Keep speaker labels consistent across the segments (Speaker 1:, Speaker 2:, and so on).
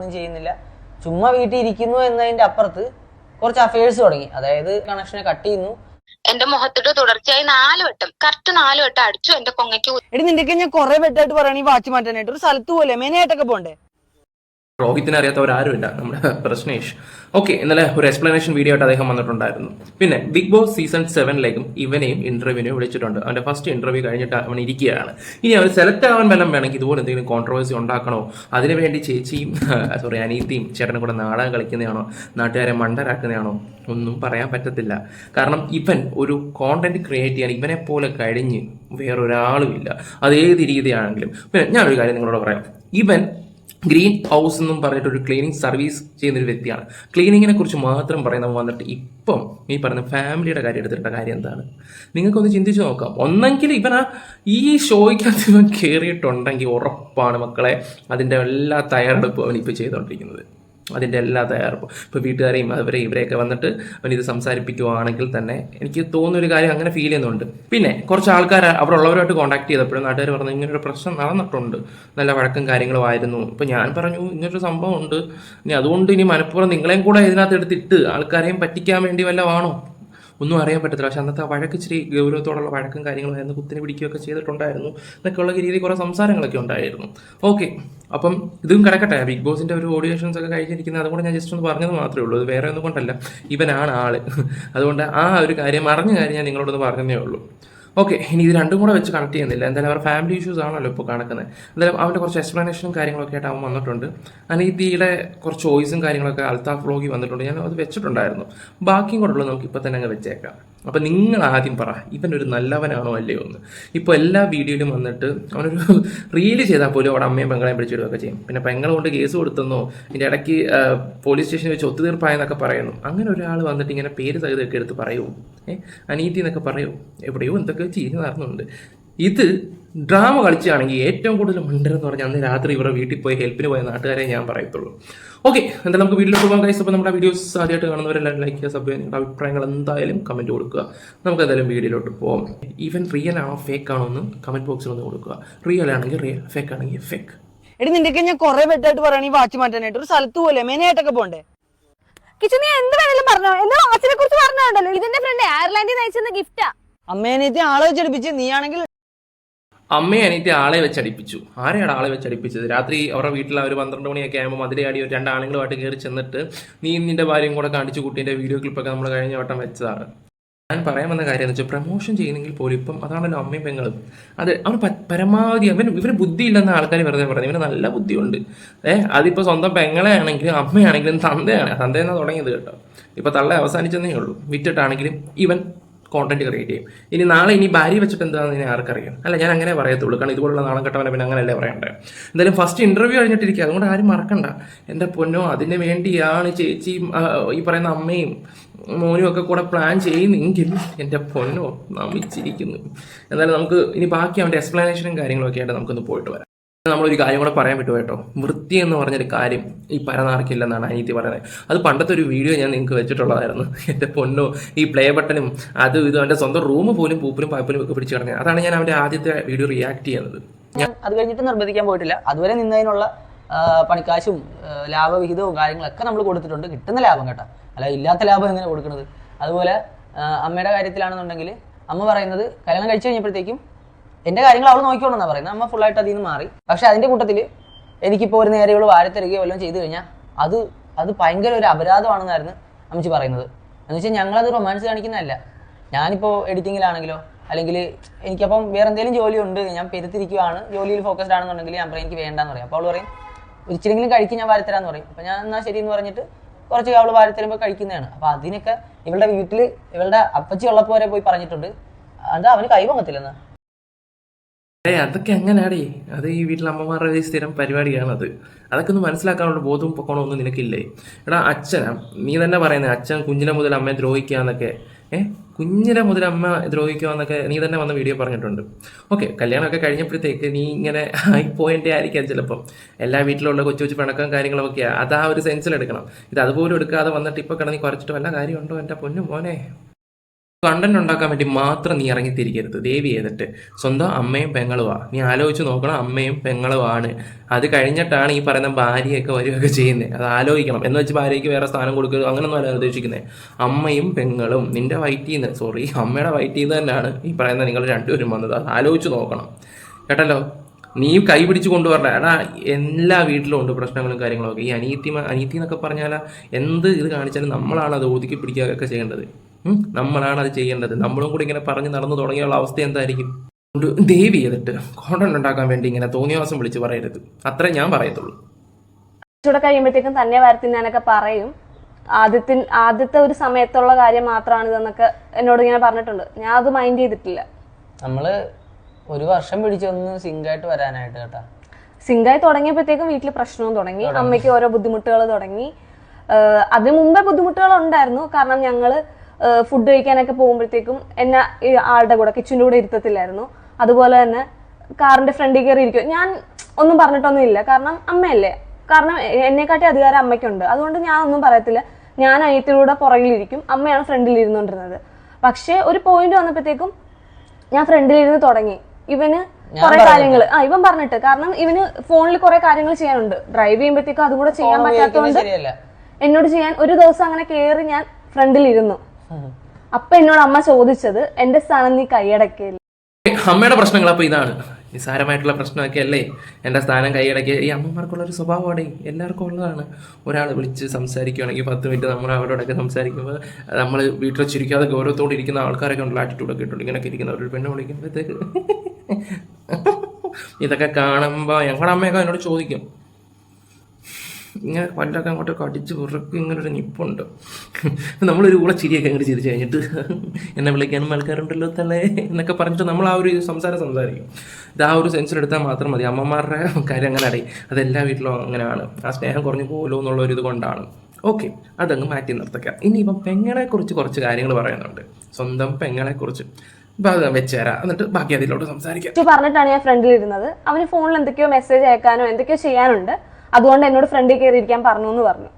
Speaker 1: ഒന്നും ചെയ്യുന്നില്ല. ചുമ്മാ വീട്ടിൽ ഇരിക്കുന്നു എന്നതിന്റെ അപ്പുറത്ത് കുറച്ച് അഫയേഴ്സ് തുടങ്ങി. അതായത് കണക്ഷനെ കട്ട് ചെയ്യുന്നു.
Speaker 2: എന്റെ മുഖത്തിട്ട് തുടർച്ചയായി നാല് വട്ടം കറക്റ്റ് നാല് വട്ടം അടിച്ചു എന്റെ പൊങ്ങയ്ക്ക്
Speaker 3: എടി നിന്റെ ഞാൻ കുറെ വെട്ടായിട്ട് പറയണ ഈ വാച്ച് മാറ്റാനായിട്ട്. ഒരു സ്ഥലത്ത് പോലെ മെയിനായിട്ടൊക്കെ പോണ്ടേ?
Speaker 4: രോഹിത്തിനെ അറിയാത്തവരാരുമില്ല നമ്മുടെ പ്രശ്നേഷ്. ഓക്കെ ഇന്നലെ ഒരു എക്സ്പ്ലനേഷൻ വീഡിയോ ആയിട്ട് അദ്ദേഹം വന്നിട്ടുണ്ടായിരുന്നു. പിന്നെ ബിഗ് ബോസ് സീസൺ സെവനിലേക്കും ഇവനെയും ഇന്റർവ്യൂവിനെയും വിളിച്ചിട്ടുണ്ട്. അവന്റെ ഫസ്റ്റ് ഇന്റർവ്യൂ കഴിഞ്ഞിട്ട് അവൻ ഇരിക്കുകയാണ്. ഇനി അവൻ സെലക്ട് ആവാൻ വല്ലതും വേണമെങ്കിൽ ഇതുപോലെ എന്തെങ്കിലും കോൺട്രവേഴ്സി ഉണ്ടാക്കണോ? അതിനുവേണ്ടി ചേച്ചിയും സോറി അനീത്തിയും ചേട്ടനും കൂടെ നാടകം കളിക്കുന്നതാണോ? നാട്ടുകാരെ മണ്ടരാക്കുന്നതാണോ? ഒന്നും പറയാൻ പറ്റത്തില്ല. കാരണം ഇവൻ ഒരു കോണ്ടന്റ് ക്രിയേറ്റ് ചെയ്യാൻ ഇവനെ പോലെ കഴിഞ്ഞ് വേറൊരാളുമില്ല. അത് ഏത് രീതിയാണെങ്കിലും. പിന്നെ ഞാനൊരു കാര്യം നിങ്ങളോട് പറയാം. ഇവൻ ഗ്രീൻ ഹൗസ് എന്നും പറഞ്ഞിട്ട് ഒരു ക്ലീനിങ് സർവീസ് ചെയ്യുന്ന ഒരു വ്യക്തിയാണ്. ക്ലീനിങ്ങിനെ കുറിച്ച് മാത്രം പറയുന്നവൻ വന്നിട്ട് ഇപ്പം ഈ പറഞ്ഞ ഫാമിലിയുടെ കാര്യം എടുത്തിട്ട കാര്യം എന്താണ്? നിങ്ങൾക്കൊന്ന് ചിന്തിച്ചു നോക്കാം. ഒന്നെങ്കിൽ ഇവൻ ആ ഈ ഷോയ്ക്കകത്ത് ഇവൻ കയറിയിട്ടുണ്ടെങ്കിൽ ഉറപ്പാണ് മക്കളെ അതിന്റെ എല്ലാ തയ്യാറെടുപ്പും അവൻ ഇപ്പോൾ ചെയ്തുകൊണ്ടിരിക്കുന്നത്. അതിന്റെ എല്ലാ തയ്യാറെടുപ്പും. ഇപ്പോൾ വീട്ടുകാരെയും അവരെ ഇവരെയൊക്കെ വന്നിട്ട് അവൻ ഇത് സംസാരിപ്പിക്കുവാണെങ്കിൽ തന്നെ എനിക്ക് തോന്നുന്ന ഒരു കാര്യം അങ്ങനെ ഫീൽ ചെയ്യുന്നുണ്ട്. പിന്നെ കുറച്ച് ആൾക്കാർ അവിടെ ഉള്ളവരുമായിട്ട് കോൺടാക്ട് ചെയ്തപ്പോഴും നാട്ടുകാർ പറഞ്ഞു ഇങ്ങനൊരു പ്രശ്നം നടന്നിട്ടുണ്ട്. നല്ല വഴക്കും കാര്യങ്ങളും ആയിരുന്നു. ഇപ്പോൾ ഞാൻ പറഞ്ഞു ഇങ്ങനൊരു സംഭവം ഉണ്ട് ഇനി അതുകൊണ്ട് ഇനി മനഃപൂർവം നിങ്ങളെയും കൂടെ ഇതിനകത്ത് എടുത്തിട്ട് ആൾക്കാരെയും പറ്റിക്കാൻ വേണ്ടി വല്ലതാണോ? ഒന്നും അറിയാൻ പറ്റത്തില്ല. പക്ഷെ അന്നത്തെ വഴക്ക് ഇച്ചിരി ഗൗരവത്തോടുള്ള വഴക്കും കാര്യങ്ങളുമായിരുന്നു കുത്തിന് പിടിക്കുകയൊക്കെ ചെയ്തിട്ടുണ്ടായിരുന്നു. എന്നൊക്കെയുള്ള രീതിയിൽ കുറേ സംസാരങ്ങളൊക്കെ ഉണ്ടായിരുന്നു. ഓക്കെ. അപ്പം ഇതും കിടക്കട്ടെ. ബിഗ് ബോസിന്റെ ഒരു ഓഡിയേഷൻസ് ഒക്കെ കഴിഞ്ഞിരിക്കുന്നത് അതുകൊണ്ട് ഞാൻ ജസ്റ്റ് ഒന്ന് പറഞ്ഞത് മാത്രമേ ഉള്ളൂ. അത് വേറെ ഒന്നും കൊണ്ടല്ല. ഇവനാണ് ആൾ. അതുകൊണ്ട് ആ ഒരു കാര്യം അറിഞ്ഞ കാര്യം ഞാൻ നിങ്ങളോടൊന്ന് പറഞ്ഞതേ ഉള്ളൂ. ഓക്കെ ഇനി ഇത് രണ്ടും കൂടെ വെച്ച് കണക്ട് ചെയ്യുന്നില്ല. എന്തായാലും അവർ ഫാമിലി ഇഷ്യൂസ് ആണല്ലോ ഇപ്പോൾ കണക്കുന്നത് എന്തായാലും അവന്റെ കുറച്ച് എക്സ്പ്ലനേഷനും കാര്യങ്ങളൊക്കെ ആയിട്ട് അവൻ വന്നിട്ടുണ്ട്. അനീതിയുടെ കുറച്ച് ചോയ്സും കാര്യങ്ങളൊക്കെ അൽത്താഫ് വ്ലോഗി വന്നിട്ടുണ്ട്. ഞാൻ അത് വെച്ചിട്ടുണ്ടായിരുന്നു. ബാക്കിയും കൂടെ ഉള്ളത് നമുക്ക് ഇപ്പോൾ തന്നെ അങ്ങ് വെച്ചേക്കാം. അപ്പം നിങ്ങൾ ആദ്യം പറ ഇവനൊരു നല്ലവനാണോ അല്ലയോ എന്ന്. ഇപ്പോൾ എല്ലാ വീഡിയോയിലും വന്നിട്ട് അവനൊരു റീൽ ചെയ്താൽ പോലും അവിടെ അമ്മയും പെങ്ങളെയും പിടിച്ചിടുകയൊക്കെ ചെയ്യും. പിന്നെ പെങ്ങളെ കൊണ്ട് കേസ് കൊടുത്തെന്നോ ഇതിന്റെ ഇടയ്ക്ക് പോലീസ് സ്റ്റേഷനിൽ വെച്ച് ഒത്തുതീർപ്പായെന്നൊക്കെ പറയുന്നു. അങ്ങനെ ഒരാൾ വന്നിട്ട് ഇങ്ങനെ പേര് സഹിതമൊക്കെ എടുത്ത് പറയുമോ ഏഹ് അനീതി എന്നൊക്കെ പറയുമോ എവിടെയോ എന്തൊക്കെ ചീഞ്ഞ് നടന്നുണ്ട്. ഇത് ഡ്രാമ കളിച്ചാണെങ്കിൽ ഏറ്റവും കൂടുതൽ മണ്ടരെന്ന് പറഞ്ഞാൽ അന്ന് രാത്രി ഇവരുടെ വീട്ടിൽ പോയി ഹെൽപ്പിന് പോയ നാട്ടുകാരെ ഞാൻ പറയത്തുള്ളൂ. ഓക്കെ എന്തായാലും നമുക്ക് വീട്ടിലോട്ട് പോകാൻ കഴിച്ചു അപ്പോൾ നമ്മുടെ വീഡിയോസ് ആദ്യമായിട്ട് കാണുന്നവരെല്ലാം ലൈക്ക് ചെയ്യുക സബ് ചെയ്യുക നിങ്ങളുടെ അഭിപ്രായങ്ങൾ എന്തായാലും കമന്റ് കൊടുക്കുക. നമുക്ക് എന്തായാലും വീഡിയോയിലോട്ട് പോകാം ഈവൻ റിയൽ ആണോ ഫേക്ക് ആണോ എന്ന് കമന്റ് ബോക്സിൽ ഒന്ന് കൊടുക്കുക. റിയൽ ആണെങ്കിൽ റിയൽ ഫേക്ക് ആണെങ്കിൽ ഫേക്ക്
Speaker 3: എടി നിന്റെ ഞാൻ കുറെ വെട്ടായിട്ട് പറയണ. ഈ വാച്ച് മാറ്റാനായിട്ട്. ഒരു സ്ഥലത്ത് പോലെ മെനയായിട്ടൊക്കെ പോണ്ടേ?
Speaker 5: കിച്ചു നീ എന്ത് വേണേലും പറഞ്ഞോ. എന്റെ വാച്ചിനെ കുറിച്ച് പറഞ്ഞുണ്ടല്ലോ. ഇതിന്റെ ഫ്രണ്ട് എയർലൈനിൽ നയിച്ചെന്ന ഗിഫ്റ്റാ
Speaker 3: അമ്മേനേറ്റ് ആളെ നീ നീയാണെങ്കിൽ
Speaker 4: അമ്മയെ അനിയത്തി ആളെ വെച്ചടിപ്പിച്ചു. ആരെയാണ് ആളെ വെച്ചടിപ്പിച്ചത്? രാത്രി അവരുടെ വീട്ടിൽ അവർ പന്ത്രണ്ട് മണിയൊക്കെ ആകുമ്പോൾ മതിലയാടി ഒരു രണ്ട് ആണുങ്ങളുമായിട്ട് കയറി ചെന്നിട്ട് നീ നിന്റെ ഭാര്യയും കൂടെ കാണിച്ചു കുട്ടീന്റെ വീഡിയോ ക്ലിപ്പൊക്കെ നമ്മൾ കഴിഞ്ഞ വട്ടം വെച്ചതാണ്. ഞാൻ പറയാൻ വന്ന കാര്യം എന്ന് വെച്ചാൽ പ്രൊമോഷൻ ചെയ്യുന്നെങ്കിൽ പോലും ഇപ്പം അതാണല്ലോ അമ്മയും പെങ്ങളും. അത് അവന് പരമാവധി അവൻ ഇവന് ബുദ്ധിയില്ലെന്ന് ആൾക്കാർ വെറുതെ പറഞ്ഞു ഇവന് നല്ല ബുദ്ധിയുണ്ട്. ഏഹ് അതിപ്പോൾ സ്വന്തം പെങ്ങളെ ആണെങ്കിലും അമ്മയാണെങ്കിലും തന്തയാണ്. തന്തയെന്നാണ് തുടങ്ങിയത് കേട്ടോ. ഇപ്പം തള്ള അവസാനിച്ചെന്നേ ഉള്ളൂ. വിറ്റിട്ടാണെങ്കിലും ഇവൻ കോണ്ടന്റ് ക്രിയേറ്റ് ചെയ്യും. ഇനി നാളെ ഇനി ഭാര്യ വെച്ചിട്ട് എന്താണെന്ന് ഇനി ആർക്കറിയാം? അല്ല ഞാൻ അങ്ങനെ പറയത്തുള്ളൂ. കാരണം ഇതുപോലുള്ള നാളം കെട്ടവനെ പിന്നെ അങ്ങനെയല്ലേ പറയണ്ടേ? എന്തായാലും ഫസ്റ്റ് ഇന്റർവ്യൂ കഴിഞ്ഞിട്ടിരിക്കുക. അതുകൊണ്ട് ആരും മറക്കണ്ട. എന്റെ പൊന്നോ അതിന് വേണ്ടിയാണ് ചേച്ചിയും ഈ പറയുന്ന അമ്മയും മോനും ഒക്കെ കൂടെ പ്ലാൻ ചെയ്യുന്നെങ്കിൽ എന്റെ പൊന്നോ നമിച്ചിരിക്കുന്നു. എന്നാലും നമുക്ക് ഇനി ബാക്കി അവന്റെ എക്സ്പ്ലനേഷനും കാര്യങ്ങളൊക്കെ ആയിട്ട് നമുക്കൊന്ന് പോയിട്ട് വരാം. നമ്മളൊരു കാര്യം കൂടെ പറയാൻ പറ്റുമോ കേട്ടോ? വൃത്തി എന്ന് പറഞ്ഞൊരു കാര്യം ഈ പരനാർക്കില്ലെന്നാണ് അനീതി പറയുന്നത്. അത് പണ്ടത്തെ ഒരു വീഡിയോ ഞാൻ നിങ്ങൾക്ക് വെച്ചിട്ടുള്ളതായിരുന്നു. എന്റെ പൊന്നോ ഈ പ്ലേ ബട്ടണും അതും ഇതും അവന്റെ സ്വന്തം റൂം പോലും പൂപ്പിലും പാപ്പിലും ഒക്കെ പിടിച്ചു കിടക്കുന്നത് അതാണ് ഞാൻ അവന്റെ ആദ്യത്തെ വീഡിയോ റിയാക്ട് ചെയ്യുന്നത്.
Speaker 1: ഞാൻ അത് കഴിഞ്ഞിട്ട് നിർബന്ധിക്കാൻ പോയിട്ടില്ല. അതുവരെ നിന്നതിനുള്ള പണിക്കാശും ലാഭവിഹിതവും കാര്യങ്ങളൊക്കെ നമ്മൾ കൊടുത്തിട്ടുണ്ട്. കിട്ടുന്ന ലാഭം കേട്ടോ. അല്ല ഇല്ലാത്ത ലാഭം എങ്ങനെ കൊടുക്കുന്നത്? അതുപോലെ അമ്മയുടെ കാര്യത്തിലാണെന്നുണ്ടെങ്കിൽ അമ്മ പറയുന്നത് കല്യാണം കഴിച്ചു കഴിഞ്ഞപ്പോഴത്തേക്കും എന്റെ കാര്യങ്ങൾ അവൾ നോക്കിക്കോണെന്നാ പറയുന്നത് അമ്മ ഫുള്ളായിട്ട് അതിൽ നിന്ന് മാറി. പക്ഷെ അതിന്റെ കൂട്ടത്തിൽ എനിക്കിപ്പോൾ ഒരു നേരെയുള്ള വാരത്തരികയോ വല്ലതും ചെയ്തു കഴിഞ്ഞാൽ അത് അത് ഭയങ്കര ഒരു അപരാധമാണെന്നായിരുന്നു അമ്മച്ചി പറയുന്നത്. എന്ന് വെച്ചാൽ ഞങ്ങളത് റൊമാൻസ് കാണിക്കുന്നതല്ല. ഞാനിപ്പോൾ എഡിറ്റിങ്ങിലാണെങ്കിലോ അല്ലെങ്കിൽ എനിക്കപ്പം വേറെ എന്തെങ്കിലും ജോലി ഉണ്ട് ഞാൻ പെരുത്തിരിക്കുവാണ് ജോലിയിൽ ഫോക്കസ്ഡ് ആണെന്നുണ്ടെങ്കിൽ ഞാൻ പറയും എനിക്ക് വേണ്ടാന്ന് പറയും. അപ്പോൾ അവൾ പറയും ഇച്ചിരിയെങ്കിലും കഴിക്കും ഞാൻ വാരത്തരാന്ന് പറയും. അപ്പോൾ ഞാൻ എന്നാൽ ശരി എന്ന് പറഞ്ഞിട്ട് കുറച്ച് അവൾ വാരത്തരുമ്പോൾ കഴിക്കുന്നതാണ്. അപ്പോൾ അതിനൊക്കെ ഇവളുടെ വീട്ടിൽ ഇവളുടെ അപ്പച്ചി ഉള്ളപ്പോൾ വരെ പോയി പറഞ്ഞിട്ടുണ്ട്. അത് അവന് കൈ പൊങ്ങത്തില്ലെന്ന്.
Speaker 4: ഏ അതൊക്കെ എങ്ങനെയാടേ അത് ഈ വീട്ടിലെ അമ്മമാരുടെ സ്ഥിരം പരിപാടിയാണത്. അതൊക്കെ ഒന്ന് മനസ്സിലാക്കാനുള്ള ബോധവും പൊക്കണോ ഒന്നും നിനക്കില്ലേ? എടാ അച്ഛനാ നീ തന്നെ പറയുന്നത് അച്ഛൻ കുഞ്ഞിനെ മുതൽ അമ്മയെ ദ്രോഹിക്കുക എന്നൊക്കെ ഏ? കുഞ്ഞിനെ മുതൽ അമ്മ ദ്രോഹിക്കുക എന്നൊക്കെ നീ തന്നെ വന്ന വീഡിയോ പറഞ്ഞിട്ടുണ്ട്. ഓക്കെ കല്യാണമൊക്കെ കഴിഞ്ഞപ്പോഴത്തേക്ക് നീ ഇങ്ങനെ ആയിപ്പോയതിന്റെ ആയിരിക്കാം ചിലപ്പം. എല്ലാ വീട്ടിലുള്ള കൊച്ചു കൊച്ചു പിണക്കം കാര്യങ്ങളൊക്കെ അത് ആ ഒരു സെൻസിൽ എടുക്കണം. ഇത് അതുപോലും എടുക്കാതെ വന്നിട്ട് ഇപ്പോൾ കിടന്ന് കുറച്ചിട്ട് വല്ല കാര്യമുണ്ടോ എന്റെ പൊന്നു മോനെ? കണ്ടന്റ് ഉണ്ടാക്കാൻ വേണ്ടി മാത്രം നീ ഇറങ്ങിത്തിരിക്കരുത് ദേവി ചെയ്തിട്ട്. സ്വന്തം അമ്മയും പെങ്ങളുമാണ് നീ ആലോചിച്ച് നോക്കണം അമ്മയും പെങ്ങളുമാണ് അത് കഴിഞ്ഞിട്ടാണ് ഈ പറയുന്ന ഭാര്യയൊക്കെ വരികയൊക്കെ ചെയ്യുന്നത് അത് ആലോചിക്കണം. എന്ന് വെച്ച് ഭാര്യയ്ക്ക് വേറെ സ്ഥാനം കൊടുക്കുക അങ്ങനൊന്നും അല്ല ഉദ്ദേശിക്കുന്നത് അമ്മയും പെങ്ങളും നിന്റെ വയറ്റിൽ നിന്ന് സോറി അമ്മയുടെ വയറ്റിൽ നിന്ന് തന്നെയാണ് ഈ പറയുന്ന നിങ്ങൾ രണ്ടുപേരും വന്നത്. അത് ആലോചിച്ച് നോക്കണം. കേട്ടല്ലോ? നീ കൈ പിടിച്ച് കൊണ്ടുവരണ്ട. എടാ എല്ലാ വീട്ടിലും ഉണ്ട് പ്രശ്നങ്ങളും കാര്യങ്ങളും ഒക്കെ. ഈ അനീതി അനീതി എന്നൊക്കെ പറഞ്ഞാൽ എന്ത് ഇത് കാണിച്ചാലും നമ്മളാണ് അത് ഒതുക്കി പിടിക്കുകയൊക്കെ ചെയ്യേണ്ടത്? നമ്മളാണ് അത് ചെയ്യേണ്ടത്. നമ്മളും കൂടി ഇങ്ങനെ പറഞ്ഞ് നടന്നു തുടങ്ങിയുള്ള അവസ്ഥ എന്തായിരിക്കും? ഒരു ദേവി ചെയ്തിട്ട് കോണ്ടന്റ് ഉണ്ടാക്കാൻ വേണ്ടി ഇങ്ങനെ തോന്നിയവാസം വിളിച്ച് പറയരുത്. അത്രേ ഞാൻ പറയത്തുള്ളൂ.
Speaker 5: കുറച്ചുകൂടെ കഴിയുമ്പോഴത്തേക്കും തന്നെ വരത്തിന്നാനൊക്കെ പറയും. ആദ്യത്തിൻ ആദ്യത്തെ ഒരു സമയത്തുള്ള കാര്യം മാത്രമാണ് ഇതെന്നൊക്കെ എന്നോട് ഇങ്ങനെ പറഞ്ഞിട്ടുണ്ട്. ഞാൻ അത് മൈൻഡ് ചെയ്തിട്ടില്ല.
Speaker 1: നമ്മൾ ഒരു വർഷം പിടിച്ചൊന്ന് സിംഗായിട്ട് വരാനായിട്ട് കേട്ടാ.
Speaker 5: സിംഗായി തുടങ്ങിയപ്പോഴത്തേക്കും വീട്ടിൽ പ്രശ്നവും തുടങ്ങി. അമ്മയ്ക്ക് ഓരോ ബുദ്ധിമുട്ടുകൾ തുടങ്ങി. അതിനു മുമ്പേ ബുദ്ധിമുട്ടുകൾ ഉണ്ടായിരുന്നു. കാരണം ഞങ്ങൾ ഫുഡ് കഴിക്കാനൊക്കെ പോകുമ്പോഴത്തേക്കും എന്നെ ആളുടെ കൂടെ കിച്ചന്റെ കൂടെ ഇരുത്തത്തില്ലായിരുന്നു. അതുപോലെ തന്നെ കാറിന്റെ ഫ്രണ്ടിൽ കയറി ഇരിക്കും. ഞാൻ ഒന്നും പറഞ്ഞിട്ടൊന്നും ഇല്ല. കാരണം അമ്മയല്ലേ? കാരണം എന്നെക്കാട്ടി അധികാരം അമ്മയ്ക്കുണ്ട്. അതുകൊണ്ട് ഞാൻ ഒന്നും പറയത്തില്ല. ഞാൻ അനിയത്തിലൂടെ പുറകിലിരിക്കും അമ്മയാണ് ഫ്രണ്ടിൽ ഇരുന്നുകൊണ്ടിരുന്നത് പക്ഷേ ഒരു പോയിന്റ് വന്നപ്പോഴത്തേക്കും ഞാൻ ഫ്രണ്ടിലിരുന്ന് തുടങ്ങി. ഇവന് കുറെ കാര്യങ്ങൾ ആ ഇവൻ പറഞ്ഞിട്ട്. കാരണം ഇവന് ഫോണിൽ കുറെ കാര്യങ്ങൾ ചെയ്യാനുണ്ട്. ഡ്രൈവ് ചെയ്യുമ്പോഴത്തേക്കും അതും കൂടെ ചെയ്യാൻ പറ്റാത്തതുകൊണ്ട് എന്നോട് ചെയ്യാൻ ഒരു ദിവസം അങ്ങനെ കയറി ഞാൻ ഫ്രണ്ടിൽ ഇരുന്നു. അപ്പൊ എന്നോട് അമ്മ ചോദിച്ചത് എന്റെ സ്ഥാനം നീ കൈയടക്കില്ല
Speaker 4: അമ്മയുടെ പ്രശ്നങ്ങൾ അപ്പോൾ ഇതാണ്. നിസ്സാരമായിട്ടുള്ള പ്രശ്നമൊക്കെ അല്ലേ? എന്റെ സ്ഥാനം കൈയടക്കി ഈ അമ്മമാർക്കുള്ള ഒരു സ്വഭാവമാണ് എല്ലാവർക്കും ഉള്ളതാണ്. ഒരാൾ വിളിച്ച് സംസാരിക്കുകയാണെങ്കിൽ പത്ത് മിനിറ്റ് നമ്മൾ അവരോടൊക്കെ സംസാരിക്കുമ്പോൾ നമ്മൾ വീട്ടിൽ ചിരിക്കാതെ ഗൗരവത്തോടെ ഇരിക്കുന്ന ആൾക്കാരൊക്കെ ഉള്ള ആറ്റിറ്റ്യൂഡൊക്കെ ഇട്ടുണ്ട് ഇങ്ങനെയൊക്കെ ഇരിക്കുന്ന ഒരു പെണ്ണ് വിളിക്കുമ്പോഴത്തേക്ക്. ഇതൊക്കെ കാണുമ്പോൾ ഞങ്ങളുടെ അമ്മയൊക്കെ എന്നോട് ചോദിക്കും. ഇങ്ങനെ പല്ലൊക്കെ അങ്ങോട്ടൊക്കെ കടിച്ച് പുറക്കും ഇങ്ങനെ ഒരു നിപ്പുണ്ട്. നമ്മളൊരു കൂടെ ചിരിയൊക്കെ അങ്ങോട്ട് ചിരിച്ചു കഴിഞ്ഞിട്ട് എന്നെ വിളിക്കാനും ആൾക്കാരുണ്ടല്ലോ തന്നെ എന്നൊക്കെ പറഞ്ഞിട്ട് നമ്മൾ ആ ഒരു സംസാരം സംസാരിക്കും. ഇത് ആ ഒരു സെൻസിലെടുത്താൽ മാത്രം മതി. അമ്മമാരുടെ കാര്യം അങ്ങനെ അറിയും. അതെല്ലാ വീട്ടിലും അങ്ങനെയാണ്. ആ സ്നേഹം കുറഞ്ഞു പോകുമല്ലോ എന്നുള്ള ഒരു ഇത് കൊണ്ടാണ്. ഓക്കെ അതങ്ങ് മാറ്റി നിർത്തക്കാം. ഇനിയിപ്പം പെങ്ങളെക്കുറിച്ച് കുറച്ച് കാര്യങ്ങൾ പറയുന്നുണ്ട്. സ്വന്തം പെങ്ങളെക്കുറിച്ച്. എന്നിട്ട് ബാക്കി അതിലോട്ട് സംസാരിക്കാം.
Speaker 5: പറഞ്ഞിട്ടാണ് ഞാൻ ഫ്രണ്ടിൽ ഇരുന്നത്. അവന് ഫോണിൽ എന്തൊക്കെയോ മെസ്സേജ് അയക്കാനോ എന്തൊക്കെയോ ചെയ്യാനുണ്ട്. അതുകൊണ്ട് എന്നോട് ഫ്രണ്ടിൽ കയറിയിരിക്കാൻ പറഞ്ഞു എന്ന് പറഞ്ഞു.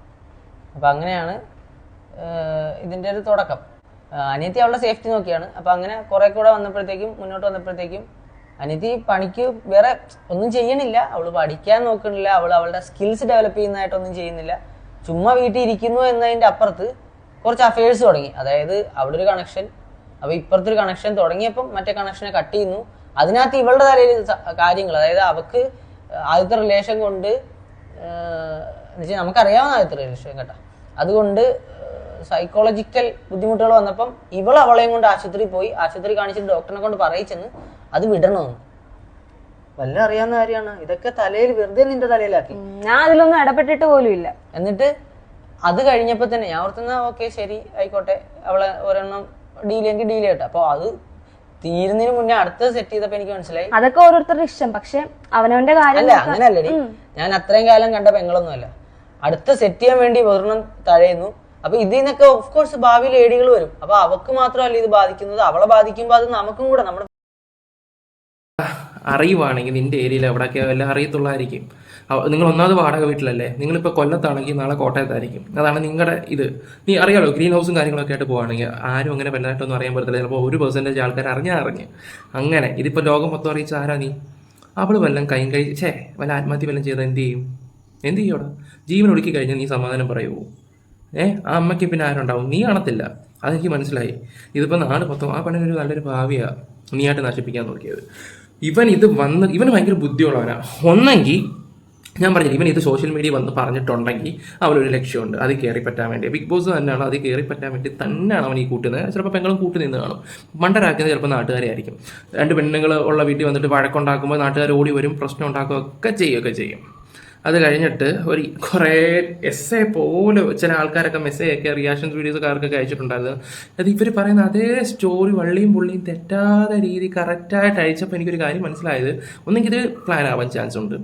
Speaker 1: അപ്പൊ അങ്ങനെയാണ് ഇതിന്റെ ഒരു തുടക്കം. അനിയത്തി അവളുടെ സേഫ്റ്റി നോക്കിയാണ്. അപ്പൊ അങ്ങനെ കുറെ കൂടെ വന്നപ്പോഴത്തേക്കും മുന്നോട്ട് വന്നപ്പോഴത്തേക്കും അനിയത്തി പണിക്ക് വേറെ ഒന്നും ചെയ്യണില്ല. അവൾ പഠിക്കാൻ നോക്കണില്ല. അവൾ അവളുടെ സ്കിൽസ് ഡെവലപ്പ് ചെയ്യുന്നതായിട്ടൊന്നും ചെയ്യുന്നില്ല. ചുമ്മാ വീട്ടിൽ ഇരിക്കുന്നു എന്നതിന്റെ അപ്പുറത്ത് കുറച്ച് അഫയേഴ്സ് തുടങ്ങി. അതായത് അവിടെ ഒരു കണക്ഷൻ അപ്പൊ ഇപ്പുറത്തൊരു കണക്ഷൻ തുടങ്ങിയപ്പം മറ്റേ കണക്ഷനെ കട്ട് ചെയ്യുന്നു. അതിനകത്ത് ഇവളുടെ തലയിൽ കാര്യങ്ങൾ അതായത് അവക്ക് ആദ്യത്തെ റിലേഷൻ കൊണ്ട് എന്നുവെച്ചാൽ നമുക്കറിയാവുന്ന ആദ്യത്തെ വിഷയം കേട്ടോ. അതുകൊണ്ട് സൈക്കോളജിക്കൽ ബുദ്ധിമുട്ടുകൾ വന്നപ്പം ഇവൾ അവളെയും കൊണ്ട് ആശുപത്രിയിൽ പോയി. ആശുപത്രി കാണിച്ചിട്ട് ഡോക്ടറിനെ കൊണ്ട് പറയിച്ചെന്ന് അത് വിടണമെന്ന് വല്ല അറിയാവുന്ന കാര്യമാണ്. ഇതൊക്കെ തലയിൽ വെറുതെ നിന്റെ തലയിലാക്കി.
Speaker 5: ഞാൻ അതിലൊന്നും ഇടപെട്ടിട്ട് പോലും ഇല്ല.
Speaker 1: എന്നിട്ട് അത് കഴിഞ്ഞപ്പോ തന്നെ ഞാൻ ഓർത്തുന്ന ഓക്കെ ശരി ആയിക്കോട്ടെ. അവളെ ഒരെണ്ണം ഡീൽ എങ്കിൽ ഡീൽ ചെയ്യട്ടെ. അപ്പോൾ അത് തീരുന്നതിന് മുന്നേ അടുത്ത സെറ്റ് ചെയ്തപ്പോൾ എനിക്ക് മനസ്സിലായി.
Speaker 5: അതൊക്കെ ഓരോരുത്തരുടെ ഇഷ്ടം പക്ഷെ അവനവന്റെ കാര്യം
Speaker 1: അല്ല ഞാൻ അത്രയും കാലം കണ്ട പെങ്ങളൊന്നുമല്ല. അടുത്ത സെറ്റ് ചെയ്യാൻ വേണ്ടി വെറുതെ തഴയുന്നു. അപ്പൊ ഇതിൽ നിന്നൊക്കെ ഓഫ് കോഴ്സ് ഭാവിയിൽ ഏടികൾ വരും. അപ്പൊ അവക്ക് മാത്രമല്ല ഇത് ബാധിക്കുന്നത്. അവളെ ബാധിക്കുമ്പോൾ അത് നമുക്കും കൂടെ നമ്മുടെ
Speaker 4: അറിയുവാണെങ്കിൽ നിന്റെ ഏരിയയിൽ എവിടെയൊക്കെ എല്ലാം അറിയത്തുള്ളതായിരിക്കും. നിങ്ങൾ ഒന്നാമത് വാടക വീട്ടിലല്ലേ? നിങ്ങളിപ്പോൾ കൊല്ലത്താണെങ്കിൽ നാളെ കോട്ടയത്തായിരിക്കും. അതാണ് നിങ്ങളുടെ ഇത്. നീ അറിയാലോ ഗ്രീൻ ഹൗസും കാര്യങ്ങളൊക്കെ ആയിട്ട് പോവുകയാണെങ്കിൽ ആരും അങ്ങനെ വലുതായിട്ടൊന്നും അറിയാൻ പറ്റത്തില്ല. ചിലപ്പോൾ ഒരു പെർസെന്റേജ് ആൾക്കാർ അറിഞ്ഞാൽ അറിഞ്ഞ്. അങ്ങനെ ഇതിപ്പോൾ ലോകം മൊത്തം അറിയിച്ച ആരാ നീ? അവൾ വല്ലതും കൈ കൈ ഛേ വല്ല ആത്മഹത്യ വല്ലതും ചെയ്താൽ എന്ത് ചെയ്യും? എന്ത് ചെയ്യോടാ ജീവൻ ഒടുക്കി കഴിഞ്ഞാൽ നീ സമാധാനം പറയുമോ ഏ ആ അമ്മയ്ക്ക് പിന്നെ ആരുണ്ടാവും നീ കാണത്തില്ല. അതെനിക്ക് മനസ്സിലായി. ഇതിപ്പോൾ നാട് മൊത്തം ആ പെണ്ണിനൊരു നല്ലൊരു ഭാവിയാണ് നീയായിട്ട് നശിപ്പിക്കാൻ നോക്കിയത്. ഇവൻ ഇത് വന്ന് ഇവന് ഭയങ്കര ബുദ്ധിയുള്ളവനാ. ഒന്നെങ്കിൽ ഞാൻ പറഞ്ഞില്ല ഇവൻ ഇത് സോഷ്യൽ മീഡിയ വന്ന് പറഞ്ഞിട്ടുണ്ടെങ്കിൽ അവനൊരു ലക്ഷ്യമുണ്ട്. അത് കയറി പറ്റാൻ വേണ്ടി. ബിഗ് ബോസ് തന്നെയാണ് അത് കയറി പറ്റാൻ വേണ്ടി തന്നെയാണ് അവൻ ഈ കൂട്ടുന്നത്. ചിലപ്പോൾ പെങ്ങളും കൂട്ടി നിന്ന് കാണും. മണ്ടരാക്കുന്നത് ചിലപ്പോൾ നാട്ടുകാരെ ആയിരിക്കും. രണ്ട് പെണ്ണുങ്ങൾ ഉള്ള വീട്ടിൽ വന്നിട്ട് വഴക്കുണ്ടാക്കുമ്പോൾ നാട്ടുകാർ ഓടി വരും പ്രശ്നം ഉണ്ടാക്കുകയൊക്കെ ചെയ്യുകയൊക്കെ ചെയ്യും. അത് കഴിഞ്ഞിട്ട് ഒരു കുറേ എസ് എ പോലെ ചില ആൾക്കാരൊക്കെ മെസ്സേജ് മെസ്സേജൊക്കെ റിയാക്ഷൻസ് വീഡിയോസ് ആർക്കൊക്കെ അയച്ചിട്ടുണ്ടായിരുന്നു. അത് ഇവർ പറയുന്ന അതേ സ്റ്റോറി വള്ളിയും പുള്ളിയും തെറ്റാതെ രീതി കറക്റ്റായിട്ട് അയച്ചപ്പോൾ എനിക്കൊരു കാര്യം മനസ്സിലായത്. ഒന്നെങ്കിൽ ഇത് പ്ലാൻ ആവാൻ ചാൻസ് ഉണ്ട്.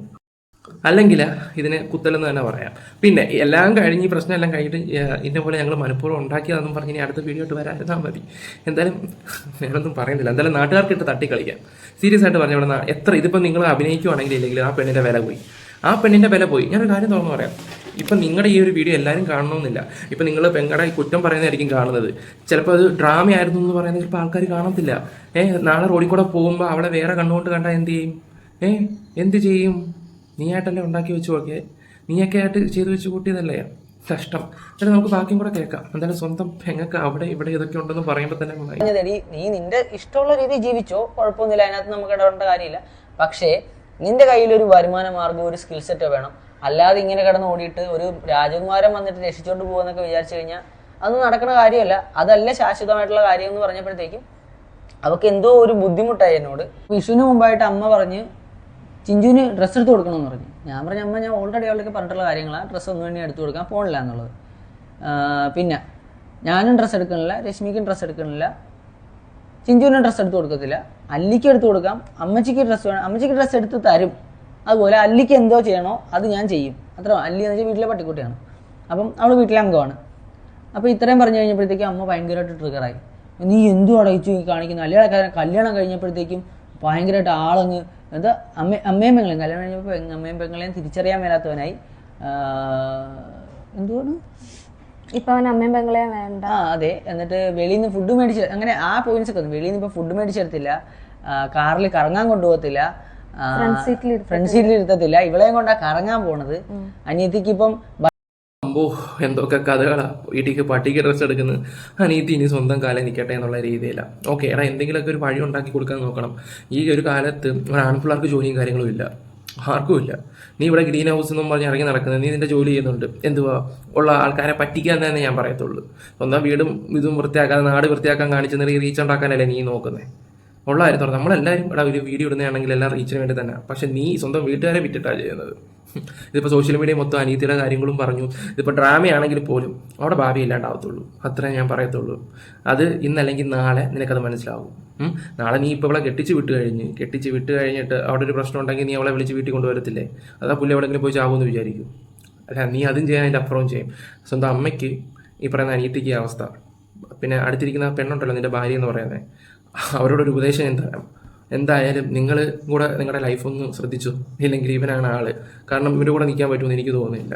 Speaker 4: അല്ലെങ്കിൽ ഇതിന് കുത്തലെന്ന് തന്നെ പറയാം. പിന്നെ എല്ലാം കഴിഞ്ഞ് ഈ പ്രശ്നം എല്ലാം കഴിഞ്ഞിട്ട് ഇന്നെ പോലെ ഞങ്ങൾ മനഃപൂർവം ഉണ്ടാക്കിയതെന്നും പറഞ്ഞ് ഇനി അടുത്ത വീഡിയോ ഇട്ട് വരാതിരുന്നാൽ മതി. എന്തായാലും ഞാനൊന്നും പറയുന്നില്ല. എന്തായാലും നാട്ടുകാർക്ക് ഇട്ട് തട്ടിക്കളിക്കാം. സീരിയസ് ആയിട്ട് പറഞ്ഞ എത്ര ഇതിപ്പോൾ നിങ്ങൾ അഭിനയിക്കുവാണെങ്കിൽ ഇല്ലെങ്കിൽ ആ പെണ്ണിന്റെ വില പോയി. ആ പെണ്ണിന്റെ വില പോയി. ഞാനൊരു കാര്യം തുറന്നു പറയാം. ഇപ്പം നിങ്ങളുടെ ഈ ഒരു വീഡിയോ എല്ലാവരും കാണണമെന്നില്ല ഇപ്പം നിങ്ങൾ പെങ്ങളുടെ ഈ കുറ്റം പറയുന്നതായിരിക്കും കാണുന്നത്. ചിലപ്പോൾ അത് ഡ്രാമയായിരുന്നു എന്ന് പറയുന്നത് ചിലപ്പോൾ ആൾക്കാർ കാണത്തില്ല. ഏ നാളെ റോഡിൽ കൂടെ പോകുമ്പോൾ അവളെ വേറെ കണ്ണുകൊണ്ട് കണ്ടാൽ എന്ത് ചെയ്യും? ഏ എന്ത് ചെയ്യും? നീയായിട്ടല്ലേ ഉണ്ടാക്കി വെച്ചു നോക്കിയേ നീയൊക്കെ ആയിട്ട് ചെയ്തു വെച്ച് കൂട്ടിയതല്ലേ? കഷ്ടം. എന്നിട്ട് നമുക്ക് ബാക്കിയും കൂടെ കേൾക്കാം. എന്തായാലും സ്വന്തം പെങ്ങൾക്ക് അവിടെ ഇവിടെ ഇതൊക്കെ ഉണ്ടെന്ന് പറയുമ്പോൾ തന്നെ
Speaker 1: നീ നിന്റെ ഇഷ്ടമുള്ള രീതിയിൽ ജീവിച്ചോ കുഴപ്പമൊന്നുമില്ല അതിനകത്ത് നമുക്ക് ഇടപെടേണ്ട കാര്യമില്ല. പക്ഷേ നിന്റെ കയ്യിൽ ഒരു വരുമാന മാർഗം ഒരു സ്കിൽ സെറ്റ് വേണം. അല്ലാതെ ഇങ്ങനെ കിടന്ന് ഓടിയിട്ട് ഒരു രാജകുമാരൻ വന്നിട്ട് രക്ഷിച്ചോണ്ട് പോകുന്നൊക്കെ വിചാരിച്ചു കഴിഞ്ഞാൽ അതൊന്നും നടക്കുന്ന കാര്യമല്ല. അതല്ല ശാശ്വതമായിട്ടുള്ള കാര്യം എന്ന് പറഞ്ഞപ്പോഴത്തേക്കും അവൾക്ക് എന്തോ ഒരു ബുദ്ധിമുട്ടായി എന്നോട്. വിഷുവിന് മുമ്പായിട്ട് അമ്മ പറഞ്ഞ് ചിഞ്ചുവിന് ഡ്രസ്സ് എടുത്ത് കൊടുക്കണമെന്ന് പറഞ്ഞു. ഞാൻ പറഞ്ഞ അമ്മ ഞാൻ ഓൾറെഡി അവളൊക്കെ പറഞ്ഞിട്ടുള്ള കാര്യങ്ങളാണ് ഡ്രസ്സ് ഒന്നും വേണ്ടി എടുത്തു കൊടുക്കാൻ പോണില്ല എന്നുള്ളത്. പിന്നെ ഞാനും ഡ്രസ്സ് എടുക്കണില്ല രശ്മിക്കും ഡ്രസ്സ് എടുക്കണില്ല. ചിഞ്ചുവിനും ഡ്രസ്സ് എടുത്ത് കൊടുക്കത്തില്ല. അല്ലിക്ക് എടുത്ത് കൊടുക്കാം. അമ്മച്ചിക്ക് ഡ്രസ്സ് വേണം. അമ്മച്ചിക്ക് ഡ്രസ്സ് എടുത്ത് തരും. അതുപോലെ അല്ലിക്ക് എന്തോ ചെയ്യണോ അത് ഞാൻ ചെയ്യും. അത്ര അല്ലി എന്ന് വെച്ചാൽ വീട്ടിലെ പട്ടിക്കുട്ടിയാണ്. അപ്പം അവൾ വീട്ടിലെ അംഗമാണ്. അപ്പോൾ ഇത്രയും പറഞ്ഞു കഴിഞ്ഞപ്പോഴത്തേക്കും അമ്മ ഭയങ്കരമായിട്ട് ട്രിഗറായി നീ എന്തു അടയിച്ചു കാണിക്കുന്നു? അല്ലെങ്കിൽ കല്യാണം കഴിഞ്ഞപ്പോഴത്തേക്കും ഭയങ്കരമായിട്ട് ആളങ്ങ് എന്താ അമ്മ അമ്മയും പെങ്ങളെയും കല്യാണം കഴിഞ്ഞപ്പോൾ അമ്മയും പെങ്ങളെയും തിരിച്ചറിയാൻ മേലാത്തവനായി. എന്തുവാണ്?
Speaker 5: ഇപ്പൊ അവൻ അമ്മയും പെങ്ങളെ വേണ്ട.
Speaker 1: ആ അതെ. എന്നിട്ട് വെളിയിൽ നിന്ന് ഫുഡ് മേടിച്ച് അങ്ങനെ ആ പോയിന്റ്സ് ഒക്കെ വെളിയിൽ നിന്ന് ഇപ്പൊ ഫുഡ് മേടിച്ചെടുത്തില്ല. കാറിൽ കറങ്ങാൻ കൊണ്ടുപോകത്തില്ല.
Speaker 5: Front seat ൽ
Speaker 1: ഫ്രണ്ട് ഇരുത്തത്തില്ല. ഇവളെയും കൊണ്ടാ കറങ്ങാൻ പോണത്. അനിയത്തിക്ക് ഇപ്പം
Speaker 4: അമ്പോ എന്തൊക്കെ കഥകളാ. വീട്ടിലേക്ക് പട്ടിക്ക് ഡ്രസ്സ് എടുക്കുന്നത് അനീതി ഇനി സ്വന്തം കാലം നിൽക്കട്ടെ എന്നുള്ള രീതിയിലാണ് ഓക്കെ എടാ എന്തെങ്കിലുമൊക്കെ ഒരു വഴി ഉണ്ടാക്കി കൊടുക്കാൻ നോക്കണം. ഈ ഒരു കാലത്ത് ഒരു ആൺപിള്ളേർക്ക് ജോലിയും കാര്യങ്ങളും ഇല്ല. ആർക്കും ഇല്ല നീ ഇവിടെ ഗ്രീൻ ഹൗസ് എന്നും പറഞ്ഞ് ഇറങ്ങി നടക്കുന്നത് നീ നിന്റെ ജോലി ചെയ്യുന്നുണ്ട്. എന്തുവാ? ഉള്ള ആൾക്കാരെ പറ്റിക്കാൻ തന്നെ ഞാൻ പറയത്തുള്ളൂ. ഒന്നാം വീടും ഇതും വൃത്തിയാക്കാതെ നാട് വൃത്തിയാക്കാൻ കാണിച്ചെന്നൊരു റീച്ച് ഉണ്ടാക്കാനല്ലേ നീ നോക്കുന്നത് ഉള്ള കാര്യം തുറന്നു നമ്മളെല്ലാവരും ഇവിടെ ഒരു വീഡിയോ ഇടുന്നതാണെങ്കിൽ എല്ലാം റീച്ചിന് വേണ്ടി തന്നെ. പക്ഷെ നീ സ്വന്തം വീട്ടുകാരെ വിറ്റിട്ടാണ് ചെയ്യുന്നത്. ഇതിപ്പോൾ സോഷ്യൽ മീഡിയ മൊത്തം അനീതിയുടെ കാര്യങ്ങളും പറഞ്ഞു. ഇതിപ്പോൾ ഡ്രാമയാണെങ്കിൽ പോലും അവിടെ ഭാവി ഇല്ലാണ്ടാവത്തുള്ളൂ. അത്രേ ഞാൻ പറയത്തുള്ളൂ. അത് ഇന്നല്ലെങ്കിൽ നാളെ നിനക്കത് മനസ്സിലാവും. നാളെ നീ ഇപ്പോൾ അവളെ കെട്ടിച്ച് വിട്ട് കഴിഞ്ഞ് കെട്ടിച്ച് വിട്ട് കഴിഞ്ഞിട്ട് അവിടെ ഒരു പ്രശ്നം ഉണ്ടെങ്കിൽ നീ അവളെ വിളിച്ച് വീട്ടിൽ കൊണ്ടുവരത്തില്ലേ? അതാ പുള്ളി എവിടെയെങ്കിലും പോയി ചാവുമെന്ന് വിചാരിക്കും. അല്ല നീ അതും ചെയ്യാൻ അതിന്റെ അപ്പുറവും ചെയ്യും. സ്വന്തം അമ്മയ്ക്ക് ഈ പറയുന്ന അനിയത്തിക്ക് അവസ്ഥ. പിന്നെ അടുത്തിരിക്കുന്ന പെണ്ണുണ്ടല്ലോ നിന്റെ ഭാര്യ എന്ന് പറയുന്നത് അവരോടൊരു ഉപദേശം ഞാൻ തരാം എന്തായാലും നിങ്ങൾ കൂടെ നിങ്ങളുടെ ലൈഫ് ഒന്ന് ശ്രദ്ധിച്ചു. ഇല്ലെങ്കിൽ ഇവനാണ് ആൾ. കാരണം ഇവരുടെ കൂടെ നിൽക്കാൻ പറ്റുമെന്ന് എനിക്ക് തോന്നുന്നില്ല.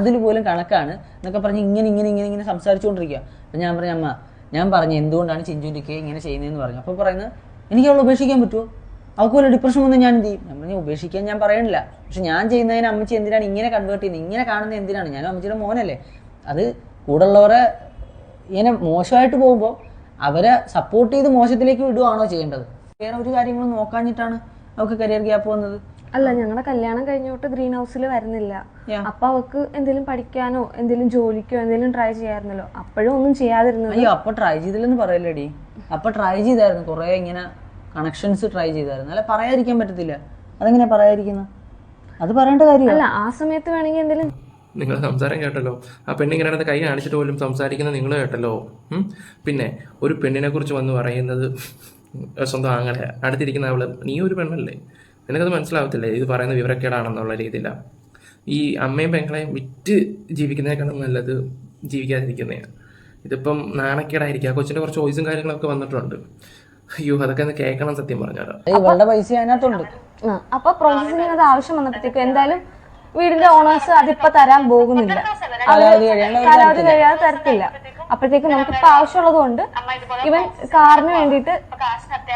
Speaker 1: അതിൽ പോലും കണക്കാണ്. എന്നൊക്കെ പറഞ്ഞ് ഇങ്ങനെ ഇങ്ങനെ ഇങ്ങനെ ഇങ്ങനെ സംസാരിച്ചുകൊണ്ടിരിക്കുക. ഞാൻ പറഞ്ഞു അമ്മ ഞാൻ പറഞ്ഞു എന്തുകൊണ്ടാണ് ചിഞ്ചുണ്ടിക്ക് ഇങ്ങനെ ചെയ്യുന്നതെന്ന് പറഞ്ഞു. അപ്പോൾ പറയുന്നത് എനിക്ക് അവളെ ഉപേക്ഷിക്കാൻ പറ്റുമോ? അവൾക്ക് വല്ല ഡിപ്രഷൻ ഒന്നും ഞാൻ എന്ത് ചെയ്യും? ഞാൻ ഉപേക്ഷിക്കാൻ ഞാൻ പറയണില്ല. പക്ഷെ ഞാൻ ചെയ്യുന്നതിന് അമ്മച്ചി എന്തിനാണ് ഇങ്ങനെ കൺവേർട്ട് ചെയ്യുന്നത്? ഇങ്ങനെ കാണുന്നത് എന്തിനാണ്? ഞാനും അമ്മച്ചിയുടെ മോനല്ലേ. അത് കൂടുള്ളവരെ ഇങ്ങനെ മോശമായിട്ട് പോകുമ്പോൾ അവരെ സപ്പോർട്ട് ചെയ്ത് മോശത്തിലേക്ക് വിടുവാണോ ചെയ്യേണ്ടത്? വേറെ ഒരു കാര്യങ്ങളും നോക്കാഞ്ഞിട്ടാണ് അവർക്ക് കരിയർ ഗ്യാപ്പ് വന്നത്.
Speaker 5: അല്ല ഞങ്ങളുടെ കല്യാണം കഴിഞ്ഞോട്ട് ഗ്രീൻ ഹൗസിൽ വരുന്നില്ല. അപ്പൊ അവക്ക് എന്തെങ്കിലും പഠിക്കാനോ എന്തെങ്കിലും ജോലിക്കോ എന്തെങ്കിലും ട്രൈ ചെയ്യാറുണ്ടല്ലോ അപ്പോഴും ഒന്നും ചെയ്യാതിരുന്നു
Speaker 1: അയ്യോ അപ്പൊ ട്രൈ ചെയ്തില്ലെന്ന് പറയല്ലേടി? അപ്പൊ ട്രൈ ചെയ്തായിരുന്നു. കുറെ ഇങ്ങനെ കണക്ഷൻസ് ട്രൈ ചെയ്തായിരുന്നു. അല്ല പറയാതിരിക്കാൻ പറ്റത്തില്ല. അതെങ്ങനെ പറയാതിരിക്കുന്നു? അത് പറയേണ്ട കാര്യമല്ല
Speaker 5: അല്ല ആ സമയത്ത് വേണമെങ്കിൽ എന്തെങ്കിലും
Speaker 4: നിങ്ങൾ സംസാരം കേട്ടല്ലോ ആ പെണ്ണിങ്ങനെ നടന്ന് കൈ കാണിച്ചിട്ട് പോലും സംസാരിക്കുന്ന നിങ്ങൾ കേട്ടല്ലോ. പിന്നെ ഒരു പെണ്ണിനെ കുറിച്ച് വന്ന് പറയുന്നത് സ്വന്തം ആങ്ങളെ അടുത്തിരിക്കുന്ന അവൾ നീ ഒരു പെണ്ണല്ലേ? നിനക്കത് മനസ്സിലാവത്തില്ലേ? ഇത് പറയുന്ന വിവരക്കേടാണെന്നുള്ള രീതിയിലാണ് ഈ അമ്മയും പെങ്ങളെയും വിറ്റ് ജീവിക്കുന്നതിനേക്കാളും നല്ലത് ജീവിക്കാതിരിക്കുന്നതാണ്. ഇതിപ്പം നാണക്കേടായിരിക്കും. ആ കൊച്ചിന്റെ കുറച്ച് വോയിസും കാര്യങ്ങളൊക്കെ വന്നിട്ടുണ്ട്. അയ്യോ അതൊക്കെ ഒന്ന് കേൾക്കണം സത്യം പറഞ്ഞാലോ.
Speaker 1: ഇവളുടെ പൈസ അതിനകത്തുണ്ട്.
Speaker 5: ആ, അപ്പൊ പ്രോസസ്സിംഗ് അത് ആവശ്യം വന്നപ്പോഴത്തേക്കും എന്തായാലും വീടിന്റെ ഓണേഴ്സ് അതിപ്പോ തരാൻ പോകുന്നില്ല.
Speaker 1: കാലാവധി
Speaker 5: കഴിയാതെ തരത്തില്ല. അപ്പോഴത്തേക്കും നമുക്ക് ഇപ്പൊ ആവശ്യമുള്ളത് കൊണ്ട് ഇവൻ കാറിന് വേണ്ടിയിട്ട്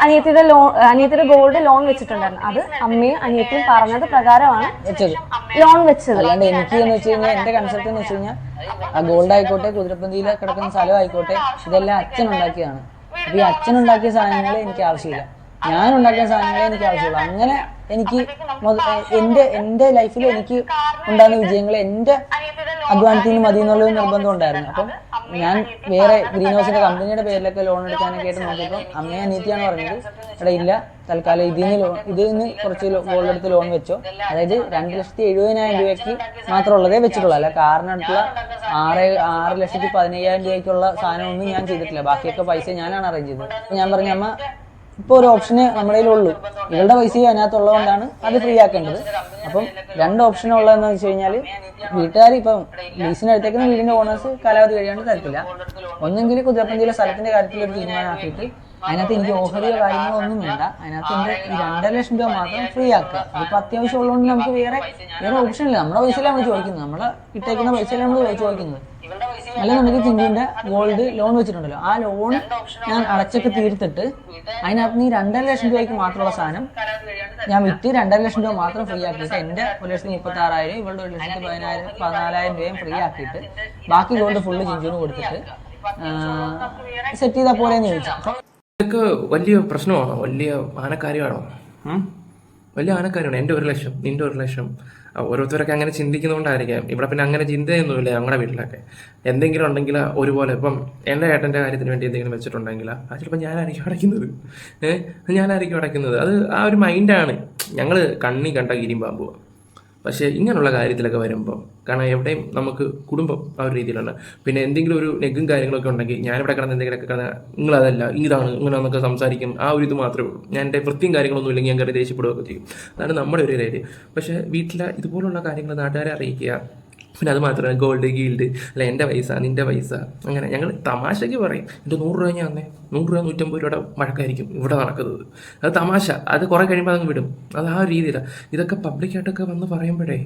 Speaker 5: അനിയത്തിയുടെ ലോൺ അനിയത്തിയുടെ ഗോൾഡ് ലോൺ വെച്ചിട്ടുണ്ടായിരുന്നു. അത് അമ്മയും അനിയത്തിയും പറഞ്ഞത് പ്രകാരമാണ്
Speaker 1: വെച്ചത്.
Speaker 5: ലോൺ വെച്ചത്.
Speaker 1: അല്ലാണ്ട് എനിക്ക് എന്ന് വെച്ച് കഴിഞ്ഞാൽ എന്റെ കൺസെപ്റ്റ് എന്ന് വെച്ച് കഴിഞ്ഞാൽ ആ ഗോൾഡ് ആയിക്കോട്ടെ കുതിരപ്പന്തിയിൽ കിടക്കുന്ന സ്ഥലം ആയിക്കോട്ടെ ഇതെല്ലാം അച്ഛൻ ഉണ്ടാക്കിയതാണ് അപ്പൊ ഈ അച്ഛൻ ഉണ്ടാക്കിയ സാധനങ്ങൾ എനിക്ക് ആവശ്യമില്ല. ഞാൻ ഉണ്ടാക്കിയ സാധനങ്ങളെ എനിക്ക് ആവശ്യമുള്ളൂ. അങ്ങനെ എനിക്ക് എന്റെ എന്റെ ലൈഫിൽ എനിക്ക് ഉണ്ടാകുന്ന വിജയങ്ങൾ എന്റെ അധ്വാനത്തിന് മതി എന്നുള്ള നിർബന്ധം ഉണ്ടായിരുന്നു. അപ്പം ഞാൻ വേറെ ഗ്രീൻ ഹൗസിന്റെ കമ്പനിയുടെ പേരിലൊക്കെ ലോൺ എടുക്കാനൊക്കെ ആയിട്ട് നോക്കിയപ്പോൾ അമ്മയെ അനീത്തിയാണ് പറഞ്ഞത്. എടാ ഇല്ല തൽക്കാലം ഇതിൽ നിന്ന് ലോൺ ഇതിൽ നിന്ന് കുറച്ച് ഗോൾഡ് എടുത്ത് ലോൺ വെച്ചോ. അതായത് രണ്ട് ലക്ഷത്തി എഴുപതിനായിരം രൂപയ്ക്ക് മാത്രമുള്ളതേ വെച്ചിട്ടുള്ളൂ. അല്ല കാറിനടുത്തുള്ള ആറ് ആറ് ലക്ഷത്തി പതിനയ്യായിരം രൂപയ്ക്കുള്ള സാധനമൊന്നും ഞാൻ ചെയ്തിട്ടില്ല. ബാക്കിയൊക്കെ പൈസ ഞാനാണ് അറേഞ്ച് ചെയ്തത്. ഞാൻ പറഞ്ഞ അമ്മ ഇപ്പോൾ ഒരു ഓപ്ഷന് നമ്മുടെ കയ്യിലുള്ളൂ. ഇവളുടെ പൈസയും അതിനകത്തുള്ളതുകൊണ്ടാണ് അത് ഫ്രീ ആക്കേണ്ടത്. അപ്പം രണ്ട് ഓപ്ഷൻ ഉള്ളതെന്ന് വെച്ച് കഴിഞ്ഞാൽ വീട്ടുകാർ ഇപ്പം ലീസിന് എടുത്തേക്കുന്ന വീടിന്റെ ഓണേഴ്സ് കാലാവധി കഴിയാണ്ട് തരത്തില്ല. ഒന്നെങ്കിൽ കുതിരപ്പന്തിയിലെ സ്ഥലത്തിന്റെ കാര്യത്തിൽ ഒരു തീരുമാനമാക്കിയിട്ട് അതിനകത്ത് എനിക്ക് ഓഹരിയോ കാര്യങ്ങളോ ഒന്നും വേണ്ട. അതിനകത്ത് എന്റെ ഈ രണ്ടര ലക്ഷം രൂപ മാത്രം ഫ്രീ ആക്കുക. അതിപ്പോൾ അത്യാവശ്യം ഉള്ളതുകൊണ്ട് നമുക്ക് വേറെ വേറെ ഓപ്ഷൻ ഇല്ല. നമ്മുടെ പൈസയിലാണ് നമ്മൾ ചോദിക്കുന്നത്. നമ്മളെ ഇട്ടേക്കുന്ന പൈസയിലാണ് നമ്മൾ ചോദിക്കുന്നത്. അല്ലെന്നുണ്ടെങ്കിൽ ചിന്തിന്റെ ഗോൾഡ് ലോൺ വെച്ചിട്ടുണ്ടല്ലോ. ആ ലോൺ ഞാൻ അടച്ചൊക്കെ തീർത്തിട്ട് അതിനകത്ത് നീ രണ്ടര ലക്ഷം രൂപയ്ക്ക് മാത്രമുള്ള സാധനം ഞാൻ വിറ്റ് രണ്ടര ലക്ഷം രൂപ മാത്രം ഫ്രീ ആക്കിയിട്ട് എന്റെ ഒരു ലക്ഷത്തി മുപ്പത്തി ആറായിരം ഇവളുടെ ഒരു ലക്ഷത്തി പതിനായിരം പതിനാലായിരം രൂപയും ഫ്രീ ആക്കിയിട്ട് ബാക്കി ഗോൾഡ് ഫുള്ള് ചിഞ്ചുവിന് കൊടുത്തിട്ട് സെറ്റ് ചെയ്താൽ പോലെ ചോദിച്ചു.
Speaker 4: ഇതൊക്കെ വലിയ പ്രശ്നമാണോ? വലിയ ആനക്കാര്യമാണോ ഉം? വലിയ ആനക്കാരിയാണോ? എന്റെ ഒരു ലക്ഷം നിന്റെ ഒരു ലക്ഷം. ഓരോരുത്തരൊക്കെ അങ്ങനെ ചിന്തിക്കുന്നതുകൊണ്ടായിരിക്കാം ഇവിടെ പിന്നെ അങ്ങനെ ചിന്തയൊന്നുമില്ല ഞങ്ങളുടെ വീട്ടിലൊക്കെ. എന്തെങ്കിലും ഉണ്ടെങ്കിൽ ഒരുപോലെ ഇപ്പം എന്റെ ഏട്ടന്റെ കാര്യത്തിന് വേണ്ടി എന്തെങ്കിലും വെച്ചിട്ടുണ്ടെങ്കിൽ അത് ചിലപ്പോൾ ഞാനായിരിക്കും അടയ്ക്കുന്നത്. ഏഹ്? ഞാനായിരിക്കും അടയ്ക്കുന്നത്. അത് ആ ഒരു മൈൻഡാണ് ഞങ്ങൾ കണ്ണി കണ്ട ഗിരിമ്പാമ്പുക പക്ഷേ ഇങ്ങനെയുള്ള കാര്യത്തിലൊക്കെ വരുമ്പോൾ കാരണം എവിടെയും നമുക്ക് കുടുംബം ആ ഒരു രീതിയിലാണ് പിന്നെ എന്തെങ്കിലും ഒരു നെഗും കാര്യങ്ങളൊക്കെ ഉണ്ടെങ്കിൽ ഞാനിവിടെ കിടന്ന് എന്തെങ്കിലുമൊക്കെ കിടന്ന് നിങ്ങളതല്ല ഇതാണ് ഇങ്ങനെ നമുക്ക് സംസാരിക്കും. ആ ഒരു ഇത് മാത്രമേ ഉള്ളൂ. ഞാൻ എന്റെ വൃത്തിയും കാര്യങ്ങളൊന്നും ഇല്ലെങ്കിൽ ഞാൻ കയറി ദേഷ്യപ്പെടുകയൊക്കെ ചെയ്യും. അതാണ് നമ്മുടെ ഒരു രീതി പക്ഷേ വീട്ടിലെ ഇതുപോലുള്ള കാര്യങ്ങൾ നാട്ടുകാരെ അറിയിക്കുക പിന്നെ അത് മാത്രമല്ല ഗോൾഡ് ഗീൽഡ് അല്ല എന്റെ പൈസ നിന്റെ പൈസ അങ്ങനെ ഞങ്ങൾ തമാശയ്ക്ക് പറയും എന്റെ നൂറ് രൂപ ഞാൻ തന്നെ നൂറ് രൂപ നൂറ്റമ്പത് രൂപയുടെ വഴക്കായിരിക്കും ഇവിടെ നടക്കുന്നത്. അത് തമാശ അത് കുറേ കഴിയുമ്പോൾ അതങ്ങ് വിടും. അത് ആ രീതിയിലാണ് ഇതൊക്കെ പബ്ലിക്കായിട്ടൊക്കെ വന്ന് പറയുമ്പോഴേ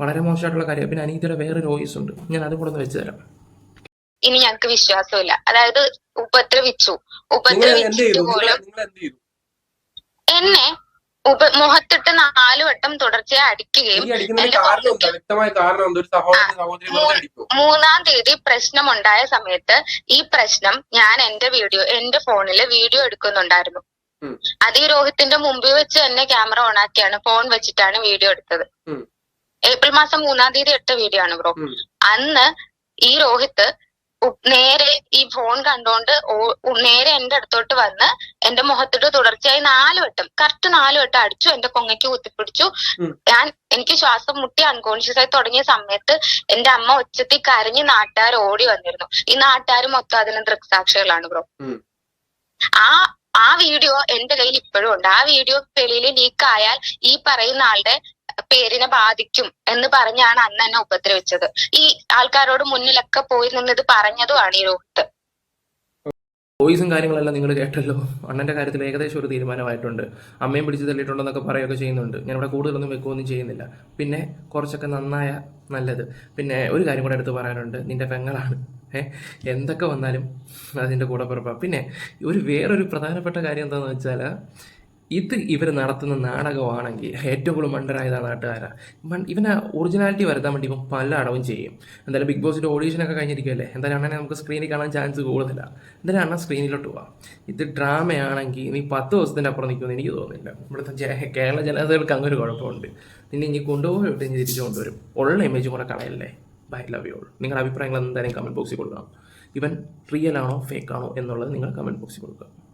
Speaker 4: വളരെ മോശമായിട്ടുള്ള കാര്യം പിന്നെ അനീതിയുടെ വേറെ വോയിസ് ഉണ്ട്. ഞാൻ അതും കൂടെ ഒന്ന് വെച്ച് തരാം.
Speaker 2: ഇനി ഞങ്ങൾക്ക് വിശ്വാസമില്ല. അതായത് ഉപദ്രവിച്ചു.
Speaker 6: ഉപദ്രവിച്ചു
Speaker 2: എന്നെ ഉപ മുഖത്തിട്ട് നാല് വട്ടം തുടർച്ചയായി അടിക്കുകയും മൂന്നാം തീയതി പ്രശ്നമുണ്ടായ സമയത്ത് ഈ പ്രശ്നം ഞാൻ എന്റെ വീഡിയോ എന്റെ ഫോണിൽ വീഡിയോ എടുക്കുന്നുണ്ടായിരുന്നു. അത് ഈ രോഹിത്തിന്റെ മുമ്പിൽ വെച്ച് തന്നെ ക്യാമറ ഓൺ ആക്കിയാണ് ഫോൺ വെച്ചിട്ടാണ് വീഡിയോ എടുത്തത്. ഏപ്രിൽ മാസം മൂന്നാം തീയതി എട്ട വീഡിയോ ആണ് ബ്രോ. അന്ന് ഈ രോഹിത്ത് ഉ- നേരെ ഈ ഫോൺ ഉ- നേരെ എന്റെ അടുത്തോട്ട് വന്ന് എന്റെ മുഖത്തിട്ട് തുടർച്ചയായി നാല് വട്ടം കറക്റ്റ് നാല് വട്ടം അടിച്ചു എന്റെ കൊങ്ങയ്ക്ക് കുത്തിപ്പിടിച്ചു. ഞാൻ എനിക്ക് ശ്വാസം മുട്ടി അൺകോൺഷ്യസ് ആയി തുടങ്ങിയ സമയത്ത് എന്റെ അമ്മ ഒച്ചത്തിൽ കരഞ്ഞ് നാട്ടുകാർ ഓടി വന്നിരുന്നു. ഈ നാട്ടുകാർ മൊത്തം അതിന് ദൃക്സാക്ഷികളാണ് ബ്രോ ആ ആ വീഡിയോ എന്റെ കയ്യിൽ ഇപ്പോഴും ഉണ്ട്. ആ വീഡിയോ വെളിയിൽ ലീക്ക് ആയാൽ ഈ പറയുന്ന ആളുടെ പേരിനെ ബാധിക്കും എന്ന് പറഞ്ഞാണ് അന്ന് എന്നെ ഉപദ്രവിച്ചത്. ഈ ആൾക്കാരോട് മുന്നിലൊക്കെ പോയി നിന്ന് ഇത് പറഞ്ഞതുമാണ് ഈ രോഹിത്ത്
Speaker 4: വോയിസും കാര്യങ്ങളെല്ലാം നിങ്ങൾ കേട്ടല്ലോ. അണ്ണന്റെ കാര്യത്തിൽ ഏകദേശം ഒരു തീരുമാനമായിട്ടുണ്ട്. അമ്മയും പിടിച്ച് തള്ളിയിട്ടുണ്ടെന്നൊക്കെ പറയുകയൊക്കെ ചെയ്യുന്നുണ്ട്. ഞാൻ ഞാനിവിടെ കൂടുതലൊന്നും വെക്കുകയൊന്നും ചെയ്യുന്നില്ല. പിന്നെ കുറച്ചൊക്കെ നന്നായ നല്ലത്. പിന്നെ ഒരു കാര്യം കൂടെ എടുത്ത് പറയാനുണ്ട്. നിന്റെ പെങ്ങളാണ്. ഏ? എന്തൊക്കെ വന്നാലും അതിന്റെ കൂടെ പുറപ്പാ. പിന്നെ ഒരു വേറൊരു പ്രധാനപ്പെട്ട കാര്യം എന്താണെന്ന് വെച്ചാൽ ഇത് ഇവർ നടത്തുന്ന നാടകമാണെങ്കിൽ ഏറ്റവും കൂടുതൽ മണ്ടരായത് ആ നാട്ടുകാരാ. മൺ- ഇവന് ഒറിജിനാലിറ്റി വരുത്താൻ വേണ്ടി ഇവൻ പല അടവും ചെയ്യും. എന്തായാലും ബിഗ് ബോസിന്റെ ഓഡീഷനൊക്കെ കഴിഞ്ഞിരിക്കുകയല്ലേ എന്തായാലും അണ്ണനെ നമുക്ക് സ്ക്രീനിൽ കാണാൻ ചാൻസ് കൂടുതലാണ് എന്തായാലും അണ്ണൻ സ്ക്രീനിലോട്ട് പോവാം. ഇത് ഡ്രാമയാണെങ്കിൽ നീ പത്ത് ദിവസത്തിന്റെ അപ്പുറം നിൽക്കുമെന്ന് എനിക്ക് തോന്നുന്നില്ല. ഇവിടുത്തെ കേരള ജനതകൾക്ക് അങ്ങനെ ഒരു കുഴപ്പമുണ്ട്. നിന്നെ ഇനി കൊണ്ടുപോയിട്ട് ഇനി തിരിച്ചു കൊണ്ടുവരും. ഉള്ള ഇമേജ് കൂടെ കളയല്ലേ? ബൈ ലവ് യു ഓൾ നിങ്ങളുടെ അഭിപ്രായങ്ങൾ എന്തായാലും കമന്റ് ബോക്സിൽ കൊടുക്കണം. ഇവൻ റിയൽ ആണോ ഫേക്ക് ആണോ എന്നുള്ളത് നിങ്ങൾ കമന്റ് ബോക്സിൽ കൊടുക്കുക.